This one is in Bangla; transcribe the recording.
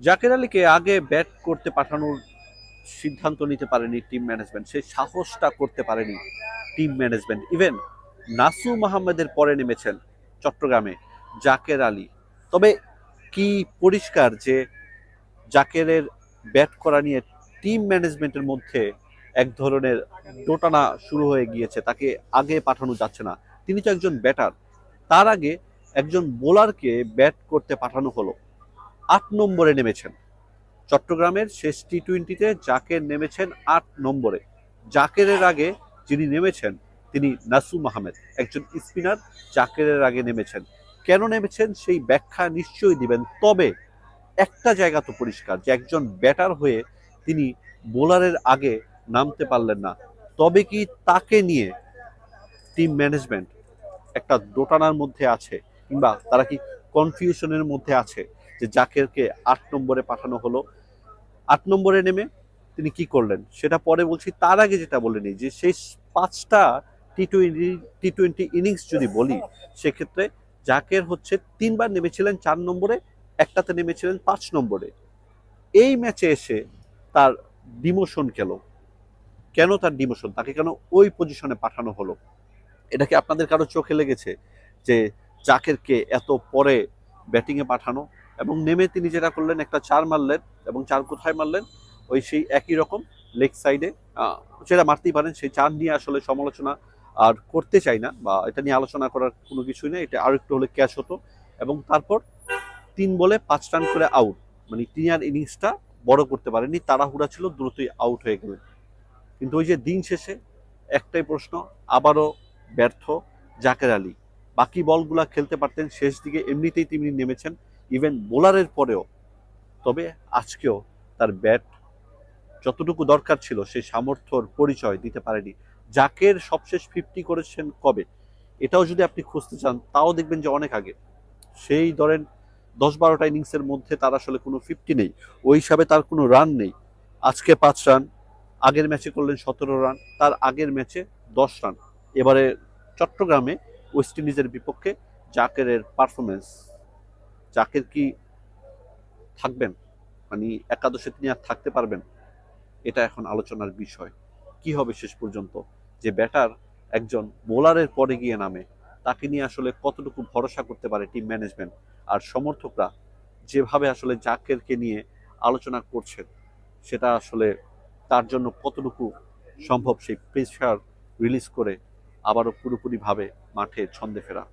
জাকের আলীকে আগে ব্যাট করতে পাঠানোর সিদ্ধান্ত নিতে পারেনি টিম ম্যানেজমেন্ট সেই সাহসটা করতে পারেনি টিম ম্যানেজমেন্ট ইভেন নাসু মাহমেদের পরে নেমেছেন চট্টগ্রামে জাকের আলী। তবে কি পরিষ্কার যে জাকেরের ব্যাট করা নিয়ে টিম ম্যানেজমেন্টের মধ্যে এক ধরনের দোটানা শুরু হয়ে গিয়েছে, তাকে আগে পাঠানো যাচ্ছে না। তিনি তো একজন ব্যাটার তার আগে একজন বোলারকে ব্যাট করতে পাঠানো হলো। আট নম্বরে নেমেছেন। চট্টগ্রামের শেষ টি টোয়েন্টিতে জাকের নেমেছেন আট নম্বরে। জাকেরের আগে যিনি নেমেছেন, তিনি নাসুম আহমেদ। একজন স্পিনার, জাকেরের আগে নেমেছেন। কেন নেমেছেন সেই ব্যাখ্যা নিশ্চয়ই দিবেন, তবে একটা জায়গা তো পরিষ্কার, যে একজন ব্যাটার হয়ে তিনি বোলারের আগে নামতে পারলেন না। তবে কি তাকে নিয়ে টিম ম্যানেজমেন্ট একটা দোটানার মধ্যে আছে, কিংবা তারা কি কনফিউশনের মধ্যে আছে? যে জাকেরকে আট নম্বরে পাঠানো হলো। আট নম্বরে নেমে তিনি কি করলেন? সেটা পরে বলছি, তার আগে যেটা বলেনি যে শেষ পাঁচটা T twenty T twenty innings যদি বলি, সেক্ষেত্রে জাকের হচ্ছে তিনবার নেমেছিলেন চার নম্বরে, একটাতে নেমেছিলেন পাঁচ নম্বরে। এই ম্যাচে এসে তার ডিমোশন কেন? কেন তার ডিমোশন? তাকে কেন ওই পজিশনে পাঠানো হলো? এটা কি আপনাদের কারও চোখে লেগেছে যে জাকেরকে এত পরে ব্যাটিংয়ে পাঠানো? এবং নেমে তিনি যেটা করলেন, একটা চার মারলেন এবং চার কোথায় মারলেন? ওই সেই একই রকম লেগ সাইডে যেটা মারতেই পারেন। সেই চার নিয়ে আসলে সমালোচনা আর করতে চাই না বা এটা নিয়ে আলোচনা করার কোনো কিছুই নেই। এটা আর একটু হলে ক্যাচ হতো এবং তারপর তিন বলে পাঁচ রান করে আউট। মানে তিনি আর ইনিংসটা বড় করতে পারেননি। তাড়াহুড়া ছিল, দ্রুতই আউট হয়ে গেলেন। কিন্তু ওই যে দিন শেষে একটাই প্রশ্ন, আবারও ব্যর্থ জাকের আলী। বাকি বলগুলা খেলতে পারতেন, শেষ দিকে এমনিতেই তিনি নেমেছেন। ইভেন বোলারের পরেও, তবে আজকেও তার ব্যাট যতটুকু দরকার ছিল সেই সামর্থ্যর পরিচয় দিতে পারেনি। জাকের সবশেষ ফিফটি করেছেন কবে? এটাও যদি আপনি খুঁজতে চান, তাও দেখবেন যে অনেক আগে। সেই ধরেন দশ বারোটা ইনিংসের মধ্যে তার আসলে কোনো ফিফটি নেই। ওই হিসাবে তার কোনো রান নেই। আজকে পাঁচ রান আগের ম্যাচে করলেন সতেরো রান তার আগের ম্যাচে দশ রান এবারে চট্টগ্রামে ওয়েস্ট ইন্ডিজের বিপক্ষে জাকেরের পারফরমেন্স জাকের কি থাকবেন? মানে একাদশে তিনি আর থাকতে পারবেন? এটা এখন আলোচনার বিষয়। কি হবে শেষ পর্যন্ত? যে ব্যাটার একজন বোলারের পরে গিয়ে নামে, তাকে নিয়ে আসলে কতটুকু ভরসা করতে পারে টিম ম্যানেজমেন্ট আর সমর্থকরা যেভাবে আসলে জাকেরকে নিয়ে আলোচনা করছেন, সেটা আসলে তার জন্য কতটুকু সম্ভব সেই প্রেশার রিলিজ করে আবারও পুরোপুরিভাবে মাঠে ছন্দে ফেরা?